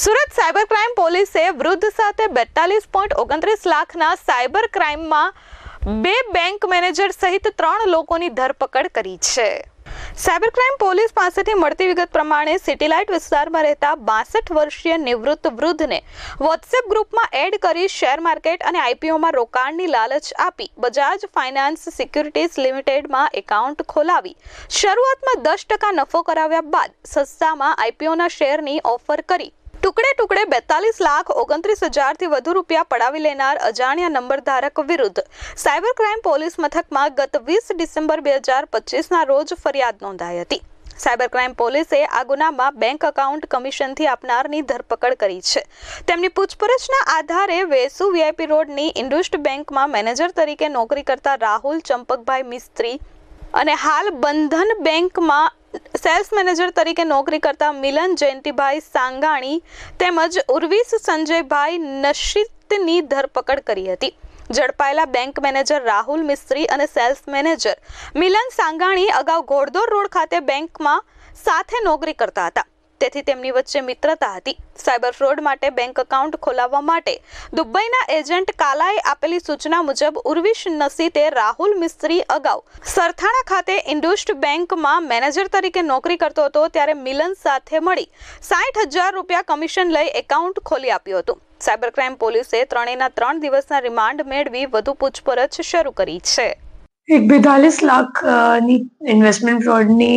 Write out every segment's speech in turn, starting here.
Surat cyber crime પોલીસે વૃદ્ધ સાથે બેતાલીસ પોઈન્ટ ઓગણત્રીસ લાખના સાયબર ક્રાઇમમાં બે બેંક મેનેજર સહિત ત્રણ લોકોની ધરપકડ કરી છે. સાયબર ક્રાઇમ પોલીસ પાસેથી મળતી વિગત પ્રમાણે સિટીલાઇટ વિસ્તારમાં રહેતા બાસઠ વર્ષીય નિવૃત્ત વૃદ્ધને વોટ્સએપ ગ્રુપમાં એડ કરી શેર માર્કેટ અને આઈપીઓમાં રોકાણની લાલચ આપી બજાજ ફાઇનાન્સ સિક્યુરિટીઝ લિમિટેડમાં એકાઉન્ટ ખોલાવી શરૂઆતમાં દસ ટકા નફો કરાવ્યા બાદ સસ્તામાં આઈપીઓના શેરની ઓફર કરી. ટુકડે ટુકડે બેતાલીસ લાખ ઓગણત્રીસ હજારથી વધુ રૂપિયા પડાવી લેનાર અજાણ્યા નંબર ધારક વિરુદ્ધ સાયબર ક્રાઇમ પોલીસ મથકમાં ગત વીસ ડિસેમ્બર બે હજાર પચીસના રોજ ફરિયાદ નોંધાઈ હતી. સાયબર ક્રાઇમ પોલીસે આ ગુનામાં બેંક એકાઉન્ટ કમિશનથી આપનારની ધરપકડ કરી છે. તેમની પૂછપરછના આધારે વેસુ વીઆઈપી રોડની ઇન્ડુસ્ટ બેંકમાં મેનેજર તરીકે નોકરી કરતા રાહુલ ચંપકભાઈ મિસ્ત્રી અને હાલ બંધન બેંકમાં સેલ્સ મેનેજર તરીકે નોકરી કરતા મિલન જયંતિભાઈ સાંગાણી તેમજ ઉર્વિસ સંજયભાઈ નશીતની ધરપકડ કરી હતી. ઝડપાયેલા બેંક મેનેજર રાહુલ મિસ્ત્રી અને સેલ્સ મેનેજર મિલન સાંગાણી અગાઉ ઘોડદોર રોડ ખાતે બેંકમાં સાથે નોકરી કરતા હતા. તેથી તેમની વચ્ચે મિત્રતા હતી. સાયબર ફ્રોડ માટે બેંક એકાઉન્ટ ખોલાવવા માટે દુબઈના એજન્ટ કાલાએ આપેલી સૂચના મુજબ ઉર્વિશ નસીતે રાહુલ મિસ્ત્રી અગાઉ સરથાણા ખાતે ઇન્ડુસ્ટ બેંકમાં મેનેજર તરીકે નોકરી કરતો હતો ત્યારે મિલન સાથે મળી સાઠ હજાર રૂપિયા કમિશન લઈ એકાઉન્ટ ખોલી આપ્યું હતું. સાયબર ક્રાઇમ પોલીસે ત્રણેયના ત્રણ દિવસના રિમાન્ડ મેળવી વધુ પૂછપરછ શરૂ કરી છે. એક બેતાલીસ લાખની ઇન્વેસ્ટમેન્ટ ફ્રોડની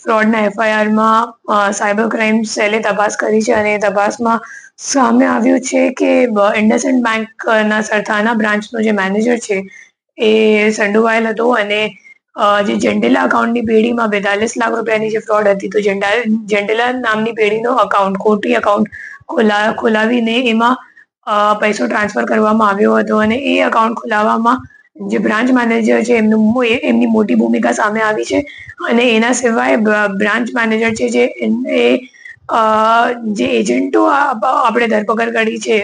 ફ્રોડના એફઆઈઆરમાં સાયબર ક્રાઇમ સેલે તપાસ કરી છે અને તપાસમાં સામે આવ્યું છે કે ઇન્ડસઇન્ડ બેંકના સરથાના બ્રાન્ચનો જે મેનેજર છે, એ સંડોવાયેલ હતો અને જે જેન્ડેલા અકાઉન્ટની પેઢીમાં બેતાલીસ લાખ રૂપિયાની જે ફ્રોડ હતી, તો જેન્ડા જેન્ડેલા નામની પેઢીનો અકાઉન્ટ ખોટી અકાઉન્ટ ખોલા, ખોલાવીને એમાં પૈસો ટ્રાન્સફર કરવામાં આવ્યો હતો અને એ અકાઉન્ટ ખોલાવવામાં જે બ્રાન્ચ મેનેજર છે, એમનું એમની મોટી ભૂમિકા સામે આવી છે અને એના સિવાય બ્રાન્ચ મેનેજર છે જે એ જે એજન્ટો આપણે ધરપકડ કરી છે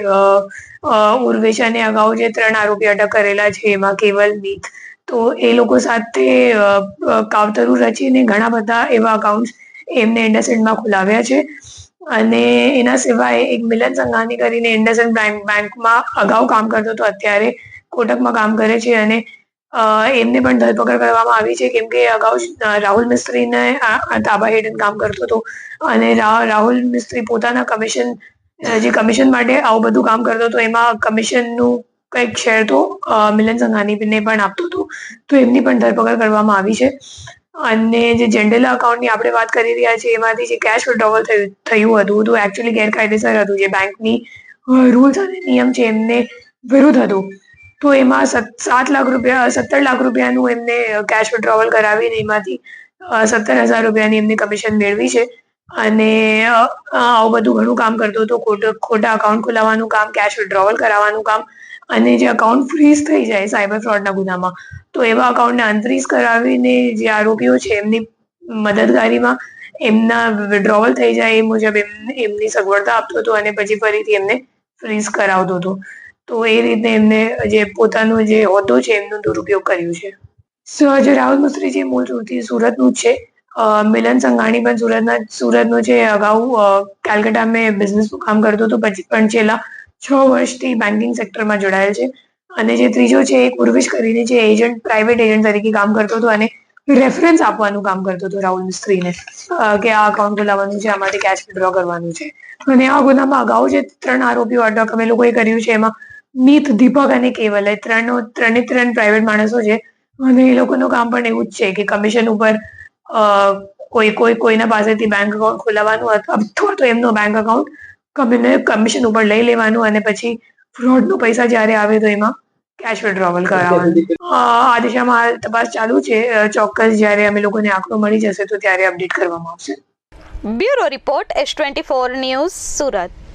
ઉર્વેશ અને અગાઉ જે ત્રણ આરોપી અટક કરેલા છે, એમાં કેવલ મીત. તો એ લોકો સાથે કાવતરું રચીને ઘણા બધા એવા અકાઉન્ટ્સ એમને ઇન્ડસઇન્ડમાં ખોલાવ્યા છે. અને એના સિવાય એક મિલન સંઘાની કરીને ઇન્ડસઇન્ડ બેંક બેંકમાં અગાઉ કામ કરતો હતો, અત્યારે કોટકમાં કામ કરે છે અને એમને પણ ધરપકડ કરવામાં આવી છે. કેમ કે અગાઉ રાહુલ મિસ્ત્રીને તાબા હેઠળ કામ કરતો હતો અને રાહુલ મિસ્ત્રી પોતાના કમિશન જે કમિશન માટે આવું બધું કામ કરતો હતો, એમાં કમિશનનું કંઈક શેર તો મિલન સંઘાનીને પણ આપતો હતો. તો એમની પણ ધરપકડ કરવામાં આવી છે. અને જે જેન્ડેલા અકાઉન્ટની આપણે વાત કરી રહ્યા છીએ, એમાંથી જે કેશ વિડ્રોવલ થયું થયું હતું, તો એકચ્યુઅલી ગેરકાયદેસર હતું. જે બેંકની રૂલ્સ અને નિયમ છે એમને વિરુદ્ધ હતું. તો એમાં સાત લાખ રૂપિયા, સત્તર લાખ રૂપિયાનું એમને કેશ વિડ્રોવલ કરાવીને એમાંથી સત્તર હજાર રૂપિયાની એમને કમિશન મેળવી છે. અને આવું બધું ઘણું કામ કરતો હતો. ખોટો અકાઉન્ટ ખોલાવવાનું કામ કેશ વિડ્રોવલ કરાવવાનું કામ. અને જે અકાઉન્ટ ફ્રીઝ થઈ જાય સાયબર ફ્રોડના ગુનામાં, તો એવા અકાઉન્ટને અનફ્રીઝ કરાવીને જે આરોપીઓ છે, એમની મદદગારીમાં એમના વિડ્રોવલ થઈ જાય એ મુજબ એમ, એમની સગવડતા આપતો હતો અને પછી ફરીથી એમને ફ્રીઝ કરાવતો હતો. તો એ રીતે એમને જે પોતાનો જે હોદ્દો છે એમનો દુરુપયોગ કર્યો છે. સો જે રાહુલ મિસ્ત્રીજી મૂળ સુરતી સુરતનું જ છે. મિલન સંઘાણી પણ સુરતના સુરતનો છે અગાઉ અ, કેલકટામાં બિઝનેસનું કામ કરતો હતો પછી પણ છેલ્લા છ વર્ષથી બેન્કિંગ સેક્ટરમાં જોડાયેલ છે. અને જે ત્રીજો છે એ પૂર્વિશ કરીને જે એજન્ટ પ્રાઇવેટ એજન્ટ તરીકે કામ કરતો હતો અને રેફરન્સ આપવાનું કામ કરતો હતો રાહુલ મિસ્ત્રીને. કે આ અકાઉન્ટ ખોલાવવાનું છે આમાંથી કેશ વિડ્રો કરવાનું છે. અને આ ગુનામાં અગાઉ જે ત્રણ આરોપીઓ અટક અમે લોકોએ કર્યું છે એમાં મીત દીપક અને કેવલ એ ત્રણ ત્રણે ત્રણ પ્રાઇવેટ માણસો છે. અને એ લોકોનું કામ પણ એવું જ છે કે કમિશન ઉપર કોઈ કોઈ, કોઈના પાસેથી બેંક અકાઉન્ટ ખોલાવવાનું અથવા તો એમનો બેંક અકાઉન્ટ કમીને કમિશન ઉપર લઈ લેવાનું અને પછી ફ્રોડનો પૈસા જ્યારે આવે તો એમાં કેશ વિડ્રોવલ કરાવવાનું. આ દિશામાં તપાસ ચાલુ છે. ચોક્કસ જ્યારે અમે લોકોને આંકડો મળી જશે તો ત્યારે અપડેટ કરવામાં આવશે. Bureau report S twenty four news Surat.